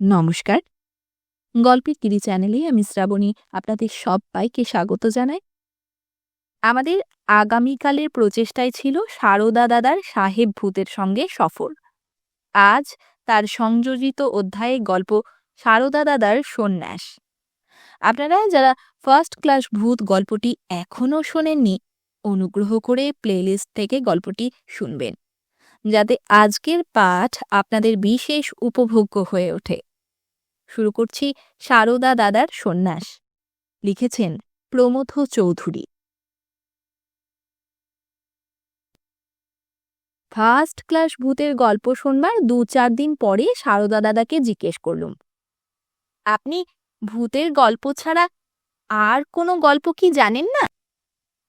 নমস্কার। গল্পের কিরি চ্যানেলে আমি শ্রাবণী, আপনাদের সবাইকে স্বাগত জানাই। আমাদের আগামীকালের প্রচেষ্টায় ছিল সারদা দাদার সাহেব ভূতের সঙ্গে সফর। আজ তার সংযোজিত অধ্যায়ে গল্প সারদা দাদার সন্ন্যাস। আপনারা যারা ফার্স্ট ক্লাস ভূত গল্পটি এখনও শোনেননি, অনুগ্রহ করে প্লেলিস্ট থেকে গল্পটি শুনবেন। যাতে আজকের পাঠ আপনাদের বিশেষ উপভোগ্য হয়ে ওঠে। শুরু করছি সারদা দাদার সন্ন্যাস। লিখেছেন প্রমথ চৌধুরী। ফার্স্ট ক্লাস ভূতের গল্প শুনবার দু চার দিন পরে সারদা দাদাকে জিজ্ঞেস করলুম, আপনি ভূতের গল্প ছাড়া আর কোনো গল্প কি জানেন না?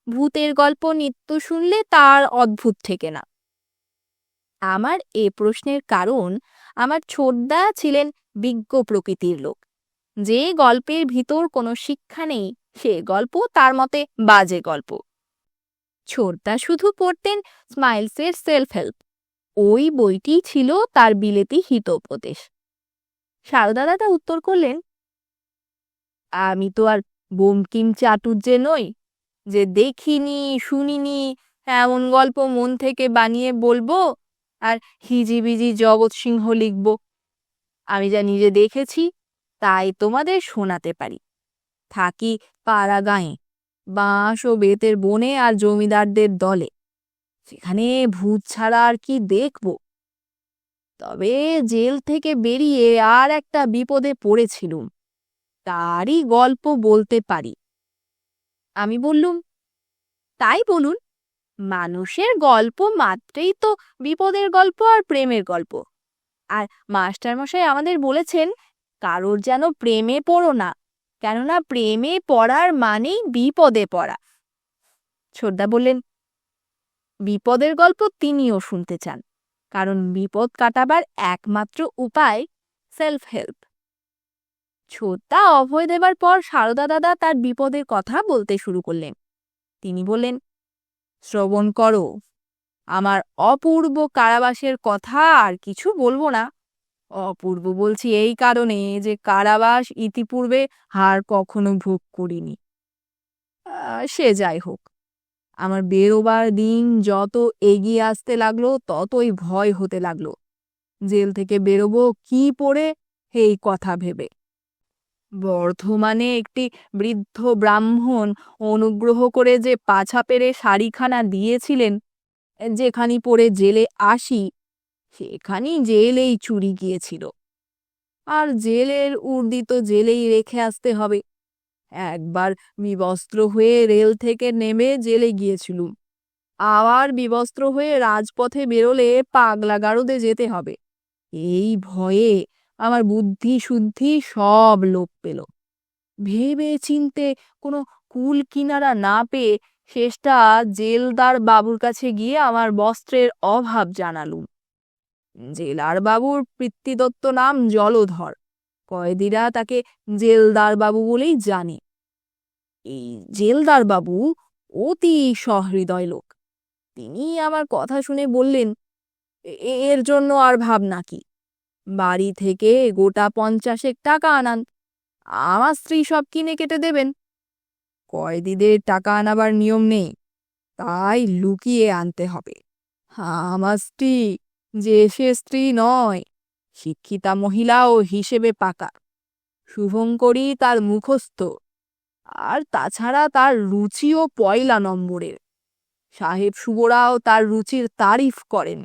ভূতের গল্প নিত্য শুনলে তার অদ্ভুত থেকে না। আমার এ প্রশ্নের কারণ আমার ছোটদা ছিলেন বিজ্ঞ প্রকৃতির লোক। যে গল্পের ভিতর কোনো শিক্ষা নেই, সে গল্প তার মতে বাজে গল্প। ছোটদা শুধু পড়তেন স্মাইলসের সেলফ হেল্প ওই বইটি ছিল তার বিলেতি হিতোপদেশ। সারদা দাদা উত্তর করলেন, আমি তো আর বঙ্কিম চাটুর্যে নই, যে দেখিনি, শুনিনি, এমন গল্প মন থেকে বানিয়ে বলব, আর হিজিবিজি জগৎ সিংহ লিখব। আমি যা নিজে দেখেছি, তাই তোমাদের শোনাতে পারি। থাকি পাড়া গাঁয়ে বাঁশ ও বেতের বনে আর জমিদারদের দলে। সেখানে ভূত ছাড়া আর কি দেখব? তবে জেল থেকে বেরিয়ে আর একটা বিপদে পড়েছিলুম, তারই গল্প বলতে পারি। আমি বললুম, তাই বলুন, মানুষের গল্প মাত্রেই তো বিপদের গল্প আর প্রেমের গল্প। আর মাস্টারমশাই আমাদের বলেছেন, কারোর যেন প্রেমে পড়ো না, কেননা প্রেমে পড়ার মানেই বিপদে পড়া। ছোটদা বললেন, বিপদের গল্প তিনিও শুনতে চান, কারণ বিপদ কাটাবার একমাত্র উপায় সেলফ হেল্প ছোটদা অভয় দেবার পর সারদা দাদা তার বিপদের কথা বলতে শুরু করলেন। তিনি বললেন, শ্রবণ করো। আমার অপূর্ব কারাবাসের কথা আর কিছু বলব না। অপূর্ব বলছি এই কারণে যে কারাবাস ইতিপূর্বে হার কখনো ভোগ করিনি। সে যাই হোক। আমার বেরোবার দিন যত এগিয়ে আসতে লাগল, ততই ভয় হতে লাগল। জেল থেকে বেরোবো কি পড়ে, এই কথা ভেবে। বর্ধমানে একটি বৃদ্ধ ব্রাহ্মণ অনুগ্রহ করে যে পাছা পেরে শাড়িখানা দিয়েছিলেন যেখানি পরে জেলে আসি সেখানি জেলেই চুরি গিয়েছিল। আর জেলের উর্দি তো জেলেই রেখে আসতে হবে। একবার বিবস্ত্র হয়ে রেল থেকে নেমে জেলে গিয়েছিলুম। আবার বিবস্ত্র হয়ে রাজপথে বেরোলে পাগলা গারদে যেতে হবে। এই ভয়ে আমার বুদ্ধি শুদ্ধি সব লোপ পেল। ভেবে চিনতে কোনো কুল কিনারা না পেয়ে শেষটা জেলদার বাবুর কাছে গিয়ে আমার বস্ত্রের অভাব জানালুম। জেলার বাবুর পিতৃদত্ত নাম জলধর। কয়েদিরা তাকে জেলদার বাবু বলেই জানে। এই জেলদার বাবু অতি সহৃদয় লোক। তিনি আমার কথা শুনে বললেন এর জন্য আর ভাবনা কি? বাড়ি থেকে গোটা পঞ্চাশেক টাকা আনান। আমার স্ত্রী সব কিনে কেটে দেবেন। কয়েদিদের টাকা আনাবার নিয়ম নেই, তাই লুকিয়ে আনতে হবে। আমার স্ত্রী যে সে স্ত্রী নয়, শিক্ষিতা মহিলাও হিসেবে পাকা। শুভঙ্করী তার মুখস্থ, আর তাছাড়া তার রুচিও পয়লা নম্বরের। সাহেব শুভরাও তার রুচির তারিফ করেন।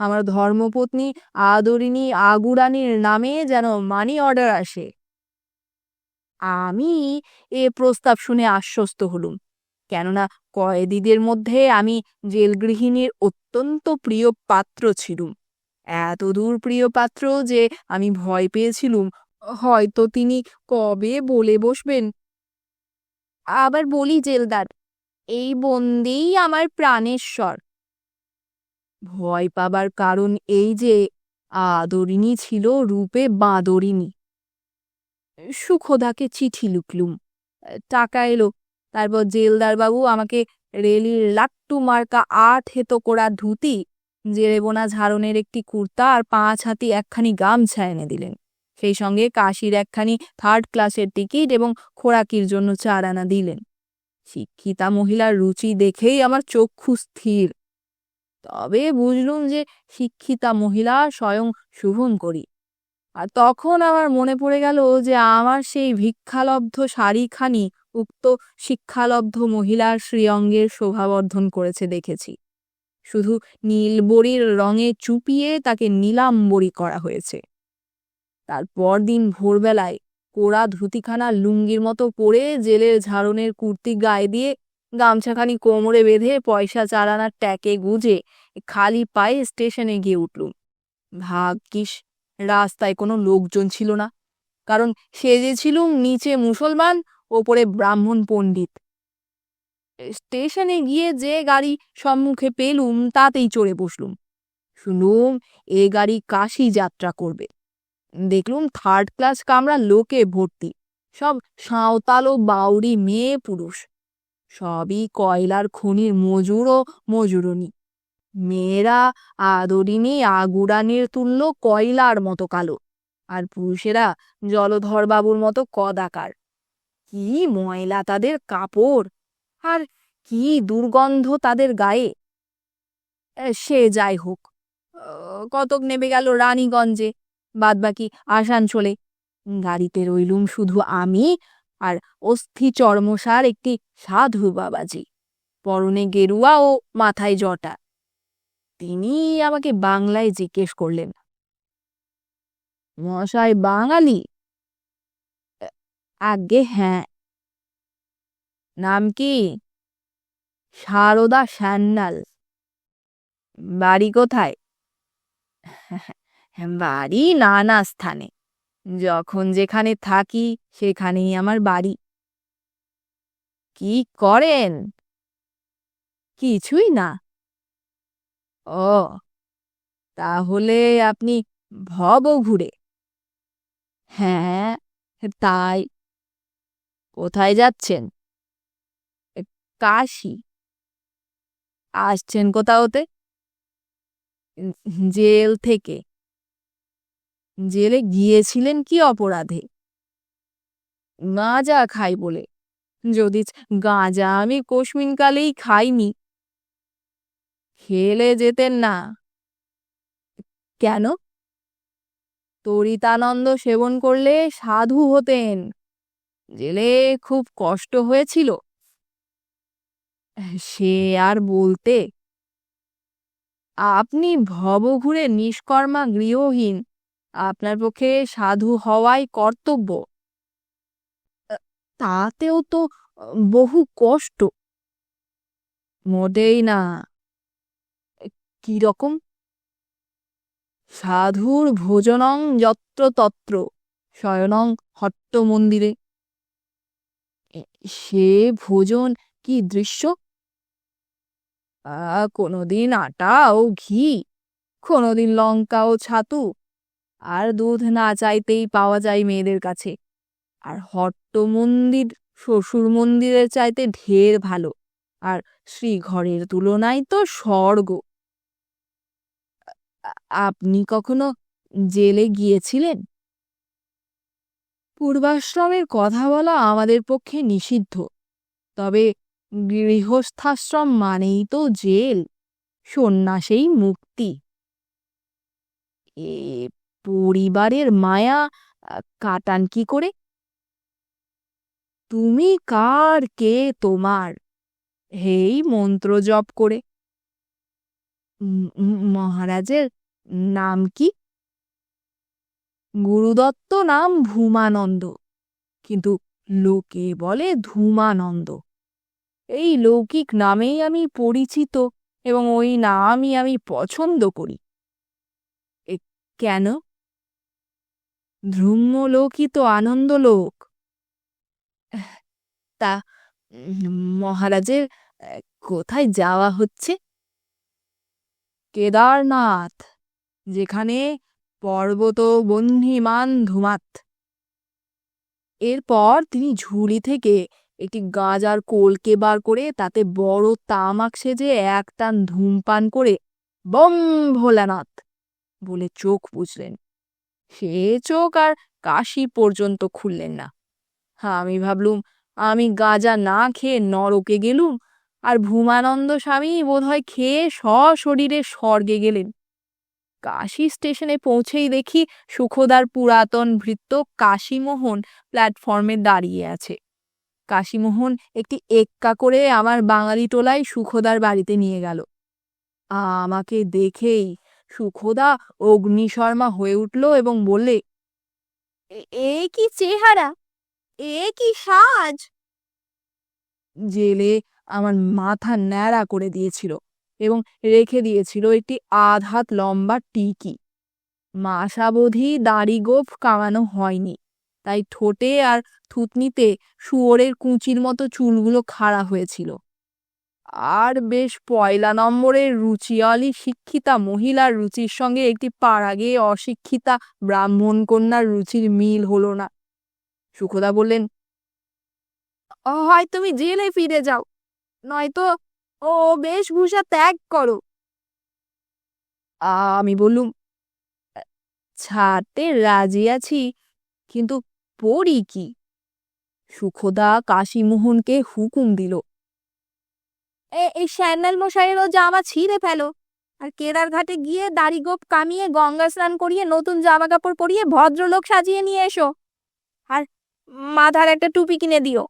আমার ধর্মপত্নী আদরিনী আগুরানির নামে যেন মানি অর্ডার আসে। আমি এ প্রস্তাব শুনে আশ্বস্ত হলুম, কেননা কয়েদিদের মধ্যে আমি জেলগৃহিণীর অত্যন্ত প্রিয় পাত্র ছিলুম। এত দূর প্রিয় পাত্র যে আমি ভয় পেয়েছিলুম, হয়তো তিনি কবে বলে বসবেন? আবার বলি জেলদার, এই বন্দেই আমার প্রাণেশ্বর ভয় পাবার কারণ এই যে আদরিনী ছিল রূপে বাঁদরিনী সুখদাকে চিঠি লুকলুম। টাকা এলো, তারপর জেলদার বাবু আমাকে রেলির লাট্টু মার্কা আট হেতো করা ধুতি, জেরেবোনা ঝাড়নের একটি কুর্তা আর পাঁচ হাতি একখানি গামছা এনে দিলেন। সেই সঙ্গে কাশির একখানি থার্ড ক্লাসের টিকিট এবং খোরাকির জন্য চার আনা দিলেন। শিক্ষিতা মহিলার রুচি দেখেই আমার চক্ষু স্থির। তবে বুঝলুম যে শিক্ষিতা মহিলা স্বয়ং শুভঙ্করী আর তখন আমার মনে পড়ে গেল যে আমার সেই ভিক্ষালব্ধ শাড়িখানি উক্ত শিক্ষালব্ধ মহিলার শ্রীঅঙ্গের শোভাবর্ধন করেছে দেখেছি। শুধু নীলবরীর রঙে চুপিয়ে তাকে নীলাম্বরী করা হয়েছে। তার পরদিন ভোরবেলায় কোড়া ধুতিখানা লুঙ্গির মতো পরে জেলের ঝাড়নের কুর্তি গায়ে দিয়ে গামছাখানি কোমরে বেঁধে পয়সা চারানার ট্যাকে গুজে খালি পায়ে স্টেশনে গিয়ে উঠলুম। ভাগ্যিস রাস্তায় কোনো লোকজন ছিল না, কারণ সেজেছিলুম নিচে মুসলমান, ওপরে ব্রাহ্মণ পণ্ডিত। স্টেশনে গিয়ে যে গাড়ি সম্মুখে পেলুম, তাতেই চড়ে বসলুম। শুনুম এ গাড়ি কাশি যাত্রা করবে। দেখলুম থার্ড ক্লাস কামরা লোকে ভর্তি, সব সাঁওতাল ও বাউরি মেয়ে পুরুষ। সবই কয়লার খনির মজুর ও মজুরনি। মেয়েরা আদরিনী আগুরানির তুল্য কয়লার মতো কালো, আর পুরুষেরা জলধর বাবুর মতো কদাকার। কি ময়লা তাদের কাপড়, আর কি দুর্গন্ধ তাদের গায়ে। সে যাই হোক কতক নেবে গেল রানীগঞ্জে, বাদবাকি আসানসোলে। গাড়িতে রইলুম শুধু আমি আর অস্থি চর্মসার একটি সাধু বাবাজি, পরনে গেরুয়া ও মাথায় জটা। তিনি আমাকে বাংলায় জিজ্ঞেস করলেন, মশাই বাঙালি? "আ- আজ্ঞে হ্যাঁ। নাম কি? সারদা সান্যাল। বাড়ি কোথায়? বাড়ি নানা স্থানে। যখন যেখানে থাকি, সেখানেই আমার বাড়ি। কি করেন? কিছুই না। ও, তাহলে আপনি ভব ঘুরে। হ্যাঁ তাই। কোথায় যাচ্ছেন? কাশি। আসছেন কোথাওতে? জেল থেকে। জেলে গিয়েছিলেন কি অপরাধে? গাঁজা খাই বলে। যদি গাঁজা আমি কোশমিনকালেই খাইনি খেলে যেতেন না। কেন? তরিতানন্দ সেবন করলে সাধু হতেন। জেলে খুব কষ্ট হয়েছিল। সে আর বলতে, আপনি ভবঘুরে নিষ্কর্মা গৃহহীন। আপনার পক্ষে সাধু হওয়াই কর্তব্য। তাতেও তো বহু কষ্ট। মোটেই না। কি রকম? সাধুর ভোজনং যত্র তত্র, শয়নং হট্ট মন্দিরে। সে ভোজন কি দৃশ্য? কোনোদিন আটা ও ঘি, কোনোদিন লঙ্কা ও ছাতু, আর দুধ না চাইতেই পাওয়া যায় মেয়েদের কাছে। আর হট্ট মন্দির, শ্বশুর মন্দিরের চাইতে ঢের ভালো, আর শ্রীঘরের তুলনায় তো স্বর্গ। আপনি কখনো জেলে গিয়েছিলেন? পূর্বাশ্রমের কথা বলা আমাদের পক্ষে নিষিদ্ধ। তবে গৃহস্থাশ্রম মানেই তো জেল, সন্ন্যাসেই মুক্তি। এ পরিবারের মায়া কাটান কি করে? তুমি কার কে তোমার? হেই মন্ত্র জপ করে। মহারাজের নাম কি? গুরুদত্ত নাম ভূমানন্দ। কিন্তু লোকে বলে ধূমানন্দ। এই লৌকিক নামেই আমি পরিচিত এবং ওই নামই আমি পছন্দ করি। কেন? ধ্রুম্যলোকই তো আনন্দলোক তা মহারাজের কোথায় যাওয়া হচ্ছে? কেদারনাথ, যেখানে পর্বত বন্ধিমান ধুমাত। এরপর তিনি ঝুড়ি থেকে একটি গাঁজার কোলকে বার করে তাতে বড় তামাক সেজে এক টান ধূমপান করে বম ভোলানাথ বলে চোখ বুঝলেন সে চোখ আর কাশি পর্যন্ত খুললেন না। হ্যাঁ আমি ভাবলুম, আমি গাঁজা না খেয়ে নরকে গেলুম আর ভূমানন্দ স্বামী বোধহয় খেয়ে সশরীরে স্বর্গে গেলেন। কাশী স্টেশনে পৌঁছেই দেখি সুখদার পুরাতন ভৃত্য কাশীমোহন প্ল্যাটফর্মে দাঁড়িয়ে আছে। কাশীমোহন একটি এক্কা করে আমার বাঙালি টোলায় সুখদার বাড়িতে নিয়ে গেল। আমাকে দেখেই সুখদা অগ্নিশর্মা হয়ে উঠল এবং বললে, "এ- কি চেহারা? এ কি সাজ? জেলে আমার মাথা ন্যাড়া করে দিয়েছিল এবং রেখে দিয়েছিল একটি আধ হাত লম্বা টিকি। মাসাবধি দাড়ি গোফ কামানো হয়নি, তাই ঠোঁটে আর থুতনিতে শুয়োরের কুঁচির মতো চুলগুলো খাড়া হয়েছিল। আর বেশ পয়লা নম্বরের রুচিয়ালি শিক্ষিতা মহিলার রুচির সঙ্গে একটি পাড়াগে অশিক্ষিতা ব্রাহ্মণ কন্যার রুচির মিল হলো না। সুখদা বললেন, হয়, তুমি জেলে ফিরে যাও। নয়তো ও বেশভূষা ত্যাগ করো। আমি বললুম, ছাড়তে রাজি আছি, কিন্তু পড়ি কি? সুখদা কাশীমোহনকে হুকুম দিল। এই স্যান্ডেল মশাইয়েরও জামা ছিঁড়ে ফেলো, আর কেদার ঘাটে গিয়ে দাড়ি গোপ কামিয়ে গঙ্গা স্নান করিয়ে নতুন জামা কাপড় পরিয়ে ভদ্রলোক সাজিয়ে নিয়ে এসো। আর মাথার একটা টুপি কিনে দিও।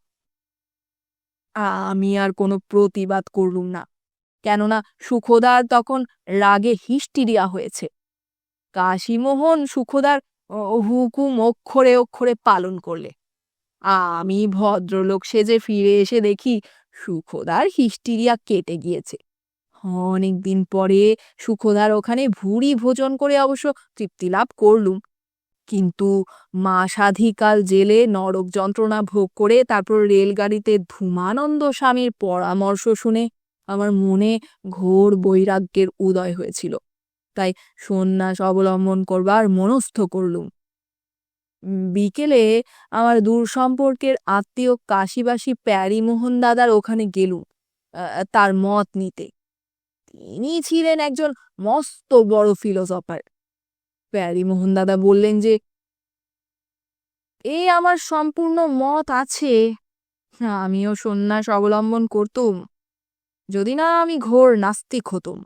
আমি আর কোনো প্রতিবাদ করলুম না। কেননা সুখদার তখন রাগে হিস্টিরিয়া হয়েছে। কাশীমোহন সুখদার হুকুম অক্ষরে অক্ষরে পালন করলে। আমি ভদ্রলোক সেজে ফিরে এসে দেখি সুখদার হিস্টিরিয়া কেটে গিয়েছে। অনেক দিন পরে সুখদার ওখানে ভুরি ভোজন করে অবশ্য তৃপ্তি লাভ করলুম। কিন্তু মাসাধিকাল জেলে নরক যন্ত্রণা ভোগ করে তারপর রেলগাড়িতে ধূমানন্দ স্বামীর পরামর্শ শুনে আমার মনে ঘোর বৈরাগ্যের উদয় হয়েছিল। তাই সন্ন্যাস অবলম্বন করবার মনস্থ করলুম। বিকেলে আমার দূর সম্পর্কের আত্মীয় কাশিবাসী প্যারিমোহন দাদার ওখানে গেলুম তার মত নিতে। তিনি ছিলেন একজন মস্ত বড় ফিলোসফার। প্যারিমোহন দাদা বললেন যে এই আমার সম্পূর্ণ মত আছে। আমিও সন্ন্যাস অবলম্বন করতুম। যদি না আমি ঘোর নাস্তিক হতুম।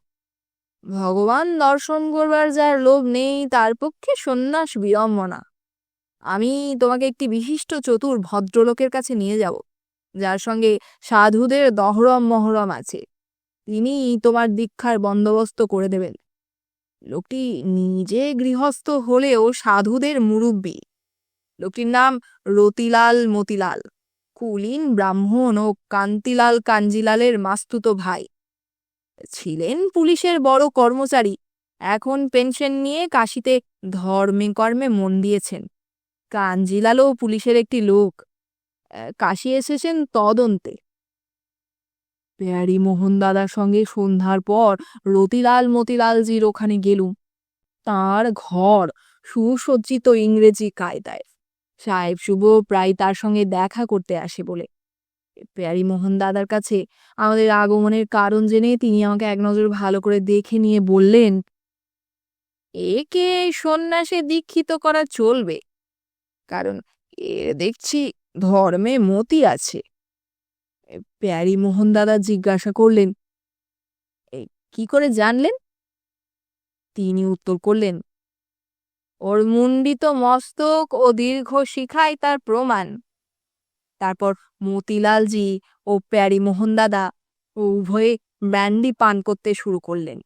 ভগবান দর্শন করবার যার লোভ নেই, তার পক্ষে সন্ন্যাস বিড়ম্বনা। আমি তোমাকে একটি বিশিষ্ট চতুর ভদ্রলোকের কাছে নিয়ে যাব, যার সঙ্গে সাধুদের দহরম মহরম আছে। তিনি তোমার দীক্ষার বন্দোবস্ত করে দেবেন। লোকটি নিজে গৃহস্থ হলেও সাধুদের মুরব্বী। লোকটির নাম রতিলাল মতিলাল। কুলীন ব্রাহ্মণ ও কান্তিলাল কাঞ্জিলালের মাস্তুতো ভাই। ছিলেন পুলিশের বড় কর্মচারী। এখন পেনশন নিয়ে কাশিতে ধর্মে কর্মে মন দিয়েছেন। কাঞ্জিলালও পুলিশের একটি লোক। কাশি এসেছেন তদন্তে। পেয়ারি মোহন দাদার সঙ্গে সন্ধ্যার পর রতিলাল মতিলালজির ওখানে গেলুম। তার ঘর সুসজ্জিত ইংরেজি কায়দায়। সাহেব শুভ প্রায় তার সঙ্গে দেখা করতে আসে বলে। পেয়ারি মোহন দাদার কাছে আমাদের আগমনের কারণ জেনে তিনি আমাকে এক নজর ভালো করে দেখে নিয়ে বললেন, একে সন্ন্যাসে দীক্ষিত করা চলবে। কারণ এ দেখছি ধর্মে মতি আছে। প্যারি মোহন দাদা জিজ্ঞাসা করলেন "এ, কি করে জানলেন? তিনি উত্তর করলেন ওর মুন্ডিত মস্তক ও দীর্ঘ শিখায় তার প্রমাণ। তারপর মতিলালজি ও প্যারি মোহন দাদা ও উভয়ে ব্যান্ডি পান করতে শুরু করলেন।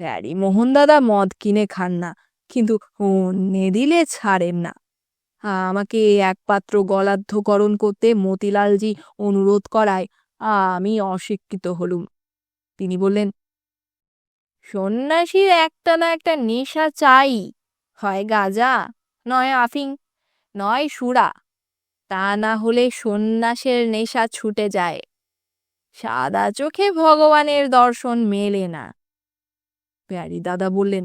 প্যারি মোহন দাদা মদ কিনে খান না কিন্তু অন্যে দিলে ছাড়েন না। আমাকে এক পাত্র গলাধ্যকরণ করতে মতিলালজি অনুরোধ করায়। আমি অশিক্ষিত হলুম। তিনি বললেন, সন্ন্যাসীর একটা না একটা নেশা চাই। হয় গাজা, নয় আফিং, নয় সুরা। তা না হলে সন্ন্যাসের নেশা ছুটে যায়। সাদা চোখে ভগবানের দর্শন মেলে না। প্যারি দাদা বললেন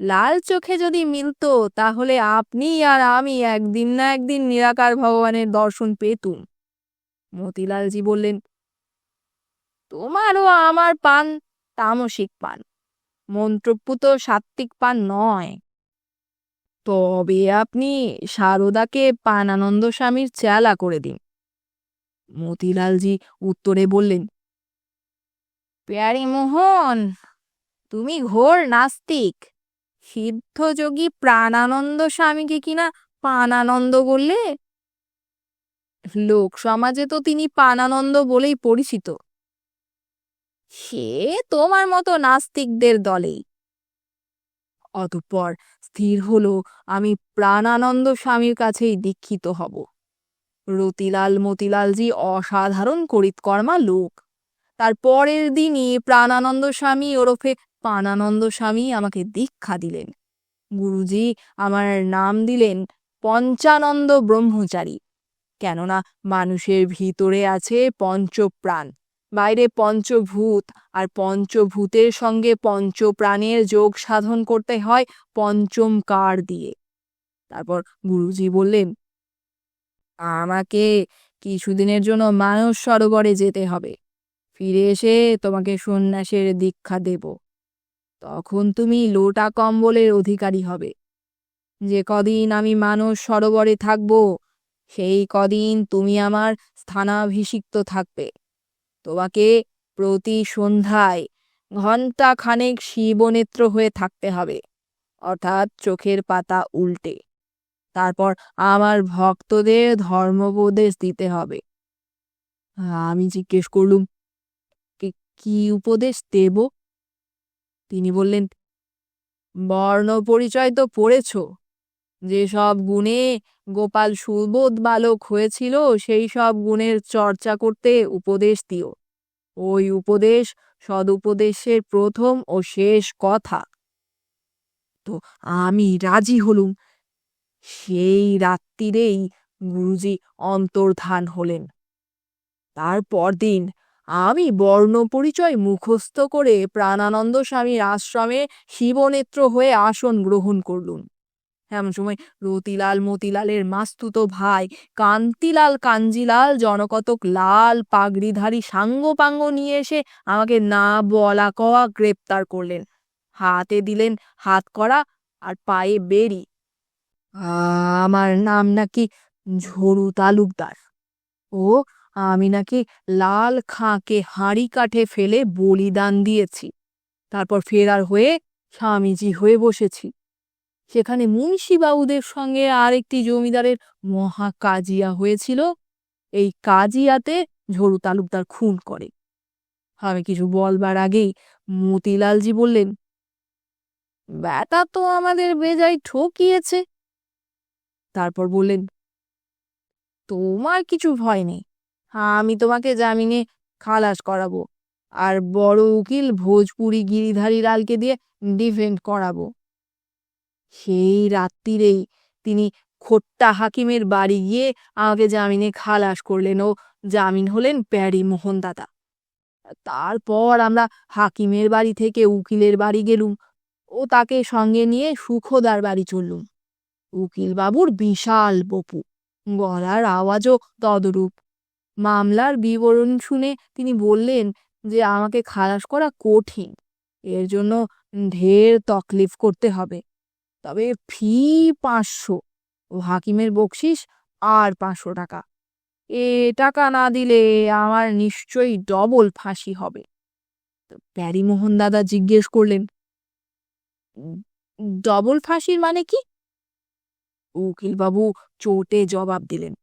লাল চোখে যদি মিলতো, তাহলে আপনি আর আমি একদিন না একদিন নিরাকার ভগবানের দর্শন পেতুম। মতিলালজি বললেন, তোমারও আমার পান তামসিক পান, মন্ত্রপুত সাত্ত্বিক পান নয়। তবে আপনি সারদাকে পানানন্দ স্বামীর চেলা করে দিন। মতিলালজি উত্তরে বললেন, প্যারিমোহন, তুমি ঘোর নাস্তিক। সিদ্ধযোগী প্রাণানন্দ স্বামীকে কিনা পানানন্দ বললে? লোক সমাজে তো তিনি পানানন্দ বলেই পরিচিত। সে তোমার মতো নাস্তিকদের দলেই। অতঃপর স্থির হলো, আমি প্রাণানন্দ স্বামীর কাছেই দীক্ষিত হব। রতিলাল মতিলালজি অসাধারণ করিতকর্মা লোক। তার পরের দিনই প্রাণানন্দ স্বামী ওরফে পানানন্দ স্বামী আমাকে দীক্ষা দিলেন। গুরুজি আমার নাম দিলেন পঞ্চানন্দ ব্রহ্মচারী। কেননা মানুষের ভিতরে আছে পঞ্চপ্রাণ। বাইরে পঞ্চভূত আর পঞ্চভূতের সঙ্গে পঞ্চপ্রাণের যোগ সাধন করতে হয় পঞ্চম কার দিয়ে। তারপর গুরুজি বললেন, আমাকে কিছুদিনের জন্য মানস সরোবরে যেতে হবে। ফিরে এসে তোমাকে সন্ন্যাসের দীক্ষা দেব। তখন তুমি লোটা কম্বলের অধিকারী হবে। যে কদিন আমি মানস সরোবরে থাকব, সেই কদিন তুমি আমার স্থানাভিষিক্ত থাকবে। তোমাকে প্রতি সন্ধ্যায় ঘণ্টা খানেক শিবনেত্র হয়ে থাকতে হবে, অর্থাৎ চোখের পাতা উল্টে। তারপর আমার ভক্তদের ধর্মোপদেশ দিতে হবে। আমি জিজ্ঞেস করলুম, "কি- কি উপদেশ দেব? তিনি বললেন বর্ণ পরিচয় তো পড়েছ। যেসব গুণে গোপাল সুবোধ বালক হয়েছিল, সেই সব গুণের চর্চা করতে উপদেশ দিও। ওই উপদেশ সদুপদেশের প্রথম ও শেষ কথা। তো আমি রাজি হলুম। সেই রাত্রিরেই গুরুজি অন্তর্ধান হলেন। তারপর দিন আমি বর্ণ পরিচয় মুখস্থ করে প্রাণানন্দ স্বামীর আশ্রমে শিবনেত্র হয়ে আসন গ্রহণ করলুম। এমন সময় রতিলাল মতিলালের মাস্তুত ভাই কান্তিলাল কাঞ্জিলাল জনকতক লাল পাগড়িধারী সাঙ্গপাঙ্গ নিয়ে এসে আমাকে না বলা কওয়া গ্রেপ্তার করলেন। হাতে দিলেন হাত করা আর পায়ে বেরি আমার নাম নাকি ঝরু তালুকদার। ও আমি নাকি লাল খাঁকে হাঁড়ি কাঠে ফেলে বলিদান দিয়েছি। তারপর ফেরার হয়ে স্বামীজি হয়ে বসেছি। সেখানে মুন্সিবাবুদের সঙ্গে আরেকটি জমিদারের মহা কাজিয়া হয়েছিল। এই কাজিয়াতে ঝরু তালুকদার খুন করে। আমি কিছু বলবার আগেই মতিলালজি বললেন ব্যাটা তো আমাদের বেজায় ঠকিয়েছে। তারপর বললেন, তোমার কিছু ভয় নেই। আমি তোমাকে জামিনে খালাস করাবো। আর বড় উকিল ভোজপুরি গিরিধারী লালকে দিয়ে ডিফেন্ড করাবো। সেই রাত্রিরেই তিনি খোট্টা হাকিমের বাড়ি গিয়ে আমাকে জামিনে খালাস করলেন ও জামিন হলেন প্যারি মোহন দাদা। তারপর আমরা হাকিমের বাড়ি থেকে উকিলের বাড়ি গেলুম ও তাকে সঙ্গে নিয়ে সুখদার বাড়ি চললুম। উকিল বাবুর বিশাল বপু, গলার আওয়াজও তদরূপ। মামলার বিবরণ শুনে তিনি বললেন যে আমাকে খালাস করা কঠিন। এর জন্য ঢের তকলিফ করতে হবে। তবে ফি পাঁচশো ও হাকিমের বকশিস আর পাঁচশো টাকা। এ টাকা না দিলে আমার নিশ্চয়ই ডবল ফাঁসি হবে। প্যারিমোহন দাদা জিজ্ঞেস করলেন ডবল ফাঁসির মানে কি? উকিলবাবু চোটে জবাব দিলেন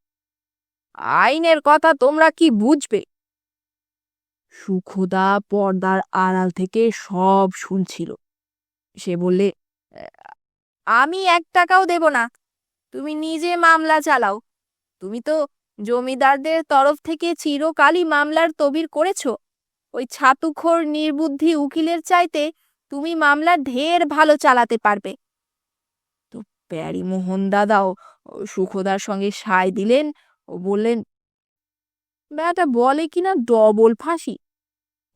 আইনের কথা তোমরা কি বুঝবে? সুখদা পর্দার আড়াল থেকে সব শুনছিল। সে বললে আমি এক টাকাও দেব না। তুমি নিজে মামলা চালাও। তুমি তো জমিদারদের তরফ থেকে চিরকালই মামলার তবির করেছ। ওই ছাতুখোর নির্বুদ্ধি উকিলের চাইতে তুমি মামলা ঢের ভালো চালাতে পারবে। তো প্যারিমোহন দাদাও সুখদার সঙ্গে সায় দিলেন ও বললেন বেটা বলে কিনা ডবল ফাঁসি?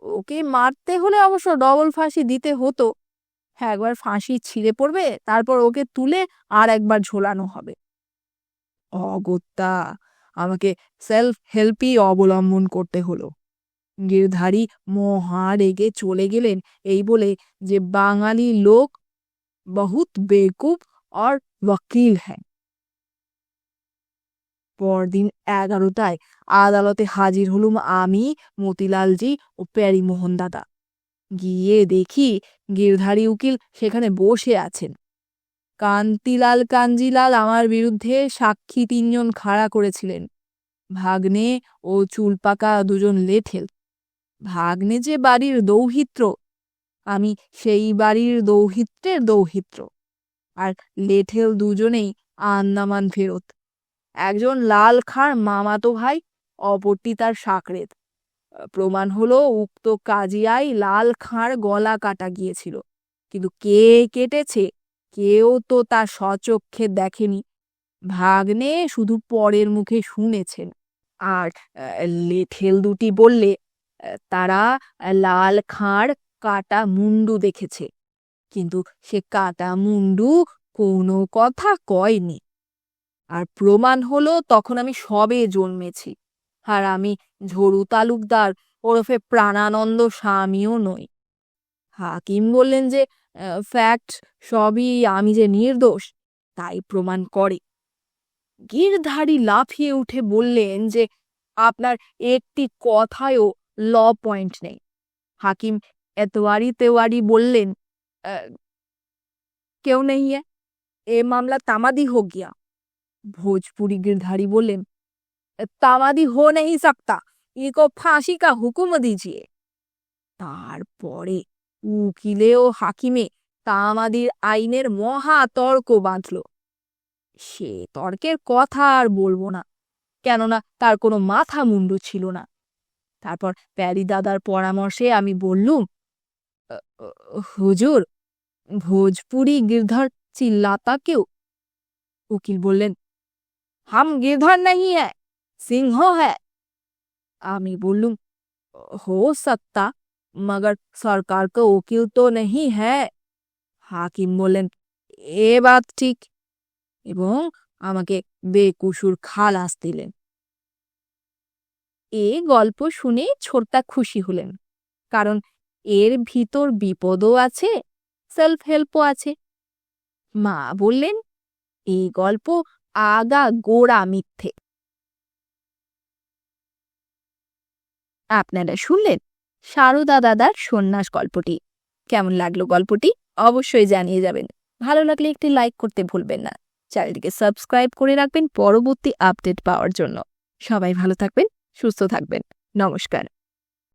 ওকে মারতে হলে অবশ্য ডবল ফাঁসি দিতে হতো। হ্যাঁ একবার ফাঁসি ছিঁড়ে পড়বে, তারপর ওকে তুলে আর একবার ঝোলানো হবে। অগত্যা, আমাকে সেলফ হেল্পই অবলম্বন করতে হলো। গিরধারী মহা রেগে চলে গেলেন এই বলে যে বাঙালি লোক বহুত বেকুব আর ওয়াকিল হ্যাঁ পরদিন এগারোটায় আদালতে হাজির হলুম আমি, মতিলালজি ও প্যারিমোহন দাদা। গিয়ে দেখি গিরধারী উকিল সেখানে বসে আছেন। কান্তিলাল কাঞ্জিলাল আমার বিরুদ্ধে সাক্ষী তিনজন খাড়া করেছিলেন। ভাগ্নে ও চুলপাকা দুজন লেঠেল। ভাগ্নে যে বাড়ির দৌহিত্র, আমি সেই বাড়ির দৌহিত্রের দৌহিত্র। আর লেঠেল দুজনেই আন্দামান ফেরত। একজন লাল খাঁর মামাতো ভাই অপরটি তার সাকরেত। প্রমাণ হলো উক্ত কাজিয়ায় লাল খাঁর গলা কাটা গিয়েছিল। কিন্তু কে কেটেছে কেউ তো তা সচক্ষে দেখেনি। ভাগ্নে শুধু পরের মুখে শুনেছেন। আর লেঠেল দুটি বললে তারা লাল খাঁর কাটা মুন্ডু দেখেছে। কিন্তু সে কাটা মুন্ডু কোনো কথা কয়নি। আর প্রমাণ হলো তখন আমি সবে জন্মেছি। আর আমি ঝরু তালুকদার, ওরফে প্রাণানন্দ স্বামীও নই। হাকিম বললেন যে ফ্যাক্ট সবই আমি যে নির্দোষ, তাই প্রমাণ করে। গিরধারী লাফিয়ে উঠে বললেন যে, আপনার একটি কথায়ও ল পয়েন্ট নেই। হাকিম এতোয়ারি তেওয়ারি বললেন কেউ নেই এ মামলা তামাদি হোক গিয়া। भोजपुरी गिरधारी बोले तामादी हो नहीं सकता इको फांसी का हुक्म दीजिए তারপরে উকিলে ও হাকিমে তামাদির আইনের মহা তর্ক বাঁধল সে তর্কের কথা আর বলবো না কেননা তার কোনো মাথা মুন্ডু ছিল না তারপর প্যারি দাদার পরামর্শে আমি বললুম "अ, अ, হুজুর ভোজপুরি गिरधर চিল্লাতা কেউ উকিল বললেন হাম গিধর নাহি সিংহ হ্যাঁ আমি বললুম হো সত্তা মগর সরকার কো উকিল তো নেই হাকিম বললেন এ বাত ঠিক এবং আমাকে বেকুসুর খালাস দিলেন এ গল্প শুনে ছোট্টা খুশি হলেন কারণ এর ভিতর বিপদও আছে সেলফ হেল্পও আছে মা বললেন এই গল্প আগা গোড়া মিথ্যে। আপনারা শুনলেন সারদা দাদার সন্ন্যাস গল্পটি। কেমন লাগল গল্পটি অবশ্যই জানিয়ে যাবেন। ভালো লাগলে একটি লাইক করতে ভুলবেন না। চ্যানেলটিকে সাবস্ক্রাইব করে রাখবেন পরবর্তী আপডেট পাওয়ার জন্য। সবাই ভালো থাকবেন, সুস্থ থাকবেন। নমস্কার।